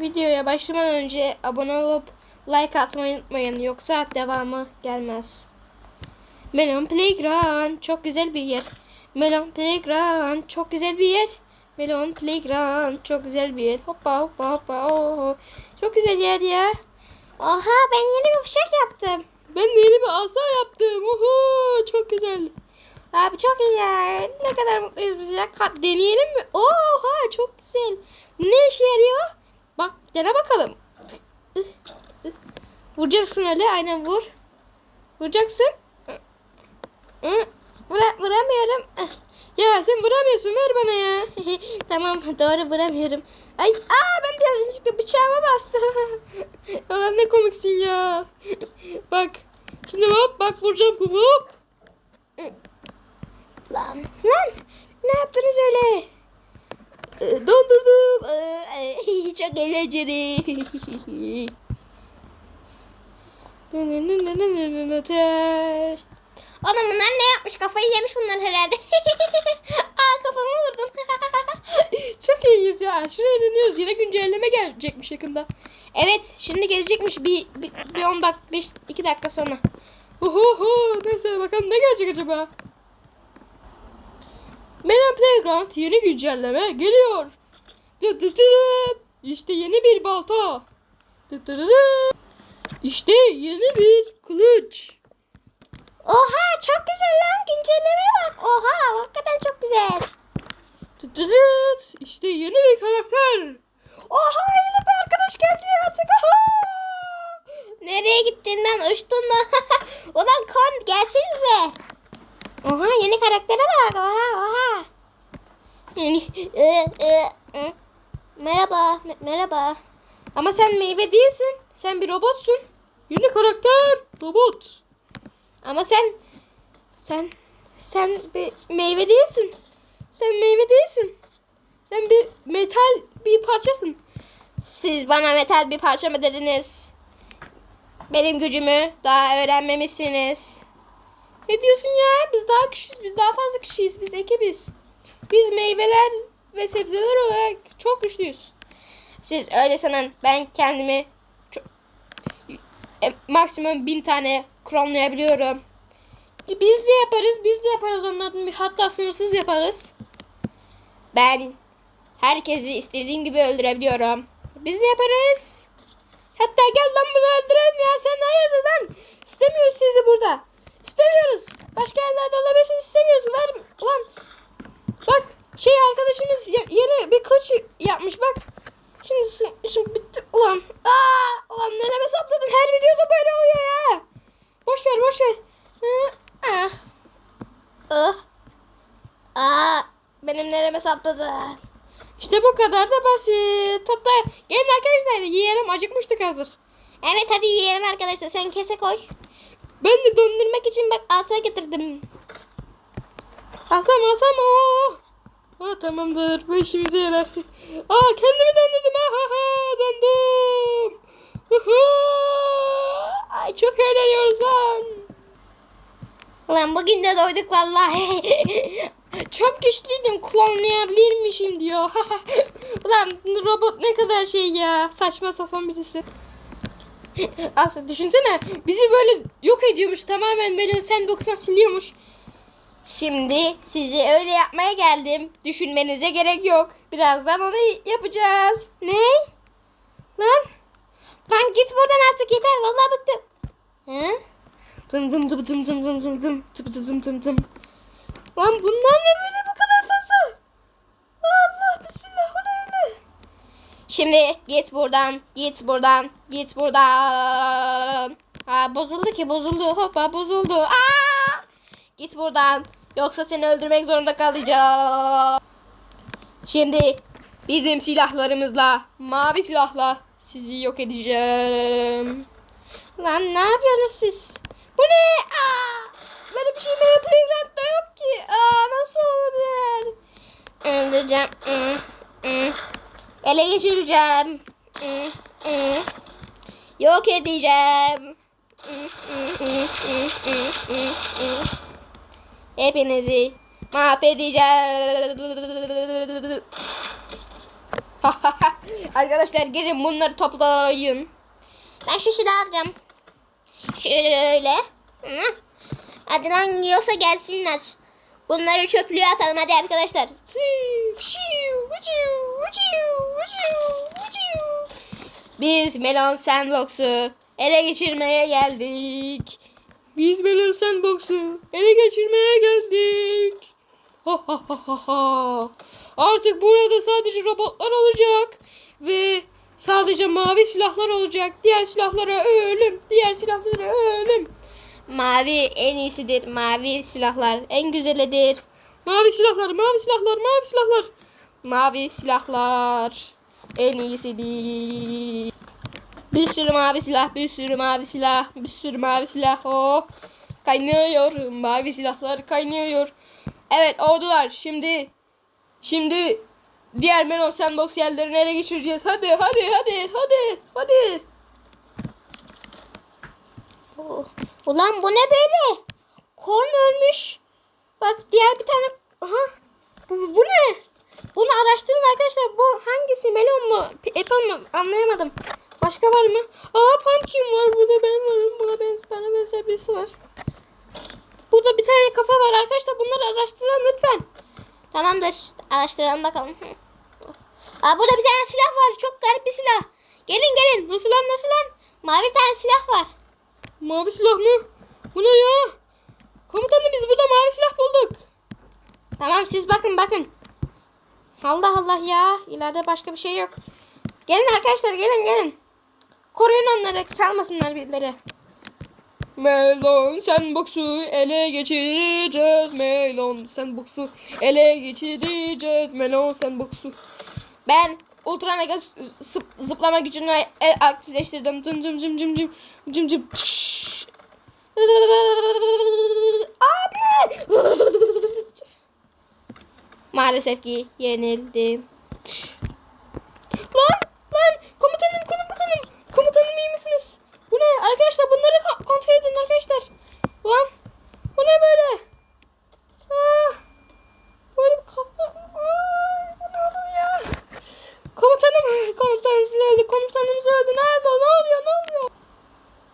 videoya başlamadan önce abone olup like atmayı unutmayın. Yoksa devamı gelmez. Melon Playground çok güzel bir yer. Melon Playground çok güzel bir yer. Melon Playground çok güzel bir yer. Hoppa hoppa hoppa. Oo. Çok güzel yer ya. Oha ben yeni bir bıçak yaptım. Ben yeni bir asa yaptım. Uhu, çok güzel. Abi çok iyi ya. Ne kadar mutluyuz biz ya. Deneyelim mi? Oha çok güzel. Ne işe yarıyor? Bak dene bakalım. Vuracaksın öyle. Aynen vur. Vuracaksın. Vura, vuramıyorum. Ya sen vuramıyorsun. Ver bana ya. tamam doğru vuramıyorum. Ay aa ben de yanlışlıkla bıçağıma bastım. Ulan ne komiksin ya. bak. Şimdi hop bak vuracağım. Hop. Lan lan ne yaptınız öyle? Ee, Dondurdum. Ee, Çok eğlenceli. Tıraş. Oğlum bunlar ne yapmış kafayı yemiş bunlar herhalde. Aa kafamı vurdum. Çok iyiyiz ya. Şuraya dönüyoruz. Yine güncelleme gelecekmiş yakında. evet şimdi gelecekmiş bir, bir, bir 10 dakika 5 2 dakika sonra. Oho, neyse bakalım ne gelecek acaba? Melon Playground yeni güncelleme geliyor. Dı dı dı. İşte yeni bir balta. Dı dı dı dı. İşte yeni bir kılıç. Oha çok güzel lan güncellemeye bak. Oha hakikaten çok güzel. Dı dı dı. İşte yeni bir karakter. Oha yeni bir arkadaş geldi artık. Oha. Nereye gittin lan uçtun mu? Ulan kon gelsenize. Oha yeni karaktere bak. Oha oha. Ee, e, e. Merhaba me- merhaba. ama sen meyve değilsin. Sen bir robotsun. Yeni karakter robot. Ama sen sen sen bir meyve değilsin. Sen meyve değilsin. Sen bir metal bir parçasın. Siz bana metal bir parça mı dediniz? Benim gücümü daha öğrenmemişsiniz. Ne diyorsun ya? Biz daha küçüğüz. Biz daha fazla kişiyiz. Biz ekibiz. Biz meyveler ve sebzeler olarak çok güçlüyüz. Siz öyle sanın. Ben kendimi çok, E, maksimum bin tane klonlayabiliyorum. E, Biz de yaparız. Biz de yaparız onlardan bir hatta sınırsız yaparız. ben herkesi istediğim gibi öldürebiliyorum. Biz de yaparız. Hatta gel lan bunu öldürelim ya. Sen hayırdır lan? İstemiyoruz sizi burada. İstemiyoruz. Başka yerlerde olabilirsin istemiyoruz. Ver ulan. Bak şey arkadaşımız ye- yeni bir kılıç yapmış bak. Şimdi şimdi bitti ulan. Aa, ulan nereme sapladın? Her videoda böyle oluyor ya. Boş ver boş ver. Hı, ah. Ah. Aa, benim nereme sapladı? İşte bu kadar da basit. Hatta gelin arkadaşlar yiyelim acıkmıştık hazır. Evet hadi yiyelim arkadaşlar. Sen kese koy. Ben de döndürmek için bak asa getirdim. Asam asam o. Ha tamamdır bu işimize yarar. Aa kendimi döndürdüm ha ha ha hu. Ay çok eğleniyoruz lan. Ulan bugün de doyduk vallahi. Çok güçlüydüm klonlayabilirmişim diyor. Ulan robot ne kadar şey ya saçma sapan birisi. Aslında düşünsene bizi böyle yok ediyormuş tamamen Melon Sandbox'tan siliyormuş. Şimdi sizi öyle yapmaya geldim. Düşünmenize gerek yok. Birazdan onu yapacağız. Ne? Lan? Lan git buradan artık yeter. Vallahi bıktım. Hı? Dım dım dım dım dım dım dım dım dım dım dım dım. Lan bunlar ne böyle bu kadar fazla? Allah bismillah o? Şimdi git buradan. Git buradan. Git buradan. Ha bozuldu ki bozuldu. Hoppa bozuldu. Aa! Git buradan. Yoksa seni öldürmek zorunda kalacağım. Şimdi bizim silahlarımızla, mavi silahla sizi yok edeceğim. Lan ne yapıyorsunuz siz? Bu ne? Aa! Böyle bir şey benim playground'da yok ki. Aa nasıl olabilir? Öldüreceğim. Ele geçireceğim. Yok edeceğim. Hepinizi mahvedeceğim. Arkadaşlar gelin bunları toplayın. Ben şu silahı alacağım. Şöyle. Hı. Hadi yiyorsa gelsinler. Bunları çöplüğe atalım hadi arkadaşlar. Biz Melon Sandbox'u ele geçirmeye geldik. Biz Melon Sandbox'u ele geçirmeye geldik. Ha ha ha ha ha. Artık burada sadece robotlar olacak ve sadece mavi silahlar olacak. Diğer silahlara ölüm. Diğer silahlara ölüm. Mavi en iyisidir. Mavi silahlar en güzelidir. Mavi silahlar, mavi silahlar, mavi silahlar. Mavi silahlar en iyisidir. Bir sürü mavi silah, bir sürü mavi silah, bir sürü mavi silah. Oh, kaynıyor. Mavi silahlar kaynıyor. Evet ordular şimdi şimdi diğer Melon Sandbox yerlerini ele geçireceğiz. Hadi hadi hadi hadi hadi. Oh. Ulan bu ne böyle? Korn ölmüş. Bak diğer bir tane... Aha. Bu, bu ne? Bunu araştırın arkadaşlar. Bu hangisi? Melon mu? Apple mı? Anlayamadım. Başka var mı? Aa pumpkin var. Burada ben varım. Buna benzer, bana benzer birisi var. Burada bir tane kafa var arkadaşlar. Bunları araştırın lütfen. Tamamdır. Araştıralım bakalım. Aa, burada bir tane silah var. Çok garip bir silah. Gelin gelin. Nasıl lan nasıl lan? Mavi tane silah var. Mavi silah mı? Bu ne ya? Komutanım biz burada mavi silah bulduk. Tamam siz bakın bakın. Allah Allah ya. İleride başka bir şey yok. Gelin arkadaşlar gelin gelin. Koruyun onları. Çalmasınlar birileri. Melon Sandbox'u ele geçireceğiz. Melon Sandbox'u ele geçireceğiz. Melon Sandbox'u. Ben ultra mega zıplama gücünü e- aktifleştirdim. Cım cım cım cım cım cım cım. Abi! Maalesef ki yenildim. Lan lan komutanım komutanım komutanım iyi misiniz? Bu ne arkadaşlar bunları ka- kontrol edin arkadaşlar. Lan bu ne böyle? Ah, böyle bir kafa. Ay, bu ne oğlum ya? Komutanım komutanımız öldü komutanımız öldü. Nerede ne oluyor ne oluyor?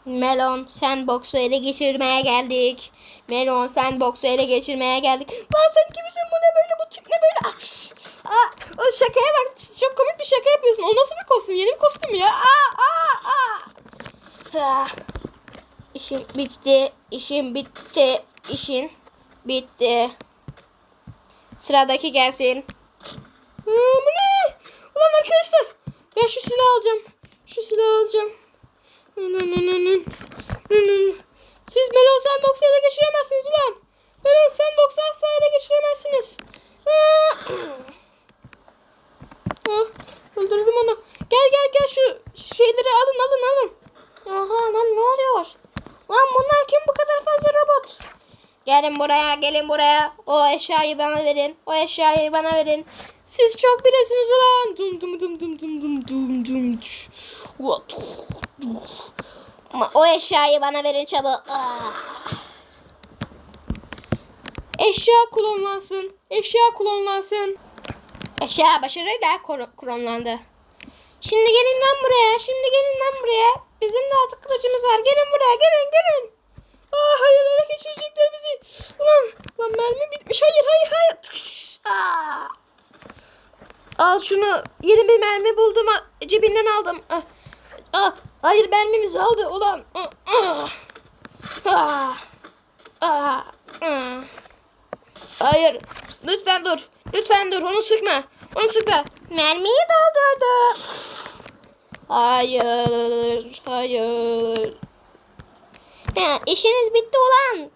Melon Sandbox'u ele geçirmeye geldik. Melon Sandbox'u ele geçirmeye geldik. Lan sen kimsin bu ne böyle bu tip ne böyle? Ah, Aa, o şakaya bak çok komik bir şaka yapıyorsun. O nasıl bir kostüm? Yeni bir kostüm ya. Aa, aa, aa. Ah, İşim bitti. İşim bitti. İşin bitti. Sıradaki gelsin. Aa, bu ne? Ulan arkadaşlar ben şu silahı alacağım. Şu silahı alacağım. Siz Melon Sandbox'u ele geçiremezsiniz ulan. Melon Sandbox'u asla ele geçiremezsiniz. Aa! Ah, öldürdüm onu. Gel gel gel şu şeyleri alın alın alın. Aha lan ne oluyor? Lan bunlar kim bu kadar fazla robot? Gelin buraya gelin buraya. O eşyayı bana verin. O eşyayı bana verin. Siz çok bilirsiniz ulan. Dum dum dum dum dum dum dum dum. Ama o eşyayı bana verin çabuk. Ah. Eşya klonlansın. Eşya klonlansın. Eşya başarıyla klonlandı. Şimdi gelin lan buraya. Şimdi gelin lan buraya. Bizim de artık kılıcımız var. Gelin buraya. Gelin gelin. Aa hayır ele geçirecekler bizi. Ulan, lan mermi bitmiş. Hayır hayır hayır. Aa. Al şunu. Yeni bir mermi buldum. Cebinden aldım. Ah. Ah, hayır mermimizi aldı ulan. Hayır. Lütfen dur. Lütfen dur. Onu sıkma. Onu sıkma. Mermiyi doldurdu. Hayır. Hayır. Ha, işiniz bitti ulan.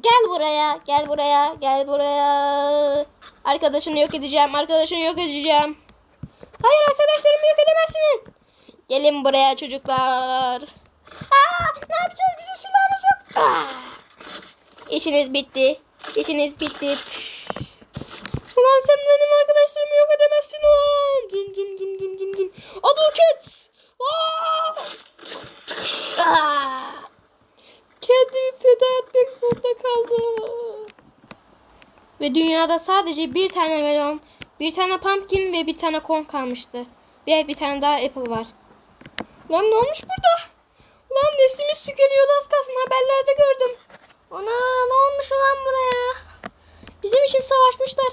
Gel buraya. Gel buraya. Gel buraya. Arkadaşını yok edeceğim. Arkadaşını yok edeceğim. Hayır arkadaşlarımı yok edemezsiniz. Gelin buraya çocuklar. Aa, ne yapacağız? Bizim silahımız yok. Aa. İşiniz bitti. İşiniz bitti. Ulan sen benim arkadaşlarımı yok edemezsin ulan. Dum dum dum dum dum dum. Aduket. Aa! Aa. Kendimi feda etmek zorunda kaldım. Ve dünyada sadece bir tane melon, bir tane pumpkin ve bir tane corn kalmıştı. Ve bir tane daha apple var. Lan ne olmuş burada? Lan neslimiz tükeniyordu az kalsın haberlerde gördüm. Ana ne olmuş lan buraya? Bizim için savaşmışlar.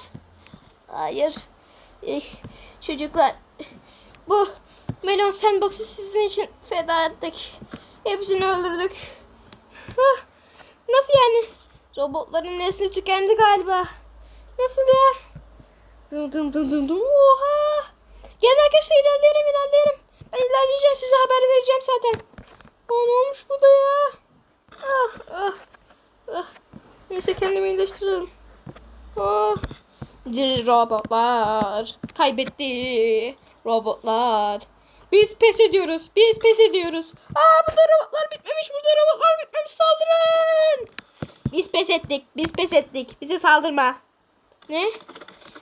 Hayır. Eh, çocuklar. Bu Melon Sandbox'u sizin için feda ettik. Hepsini öldürdük. Nasıl yani? Robotların nesli tükendi galiba. Nasıl ya? Dım dım dım dım dım. Oha! Gelin arkadaşlar ilerleyelim. Vereceğim zaten. Ne olmuş burada ya? Ah ah ah. Neyse kendimi iyileştiririm. Ah. Robotlar kaybetti robotlar. Biz pes ediyoruz. Biz pes ediyoruz. Aa burada robotlar bitmemiş. Burada robotlar bitmemiş. Saldırın. Biz pes ettik. Biz pes ettik. Bize saldırma. Ne?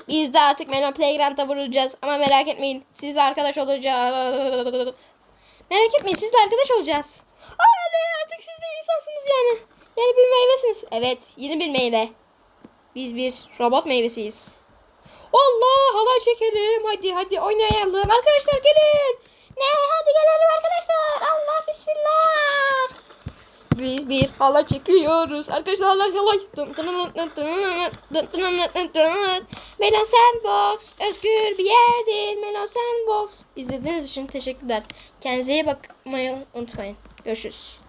Biz de artık Melon Playground'da vurulacağız. Ama merak etmeyin. Sizle arkadaş olacağız. Merak etmeyin. Sizle arkadaş olacağız. Ne artık siz de insansınız yani. Yani bir meyvesiniz. Evet. Yeni bir meyve. Biz bir robot meyvesiyiz. Allah halay çekelim. Hadi hadi oynayalım. Arkadaşlar gelin. Ne hadi gelelim arkadaşlar. Allah bismillah. Biz bir halay çekiyoruz. Arkadaşlar halay halay. Melon Sandbox. Özgür bir yerdir. Melon Sandbox. İzlediğiniz için teşekkürler. Kendinize iyi bakmayı unutmayın. Görüşürüz.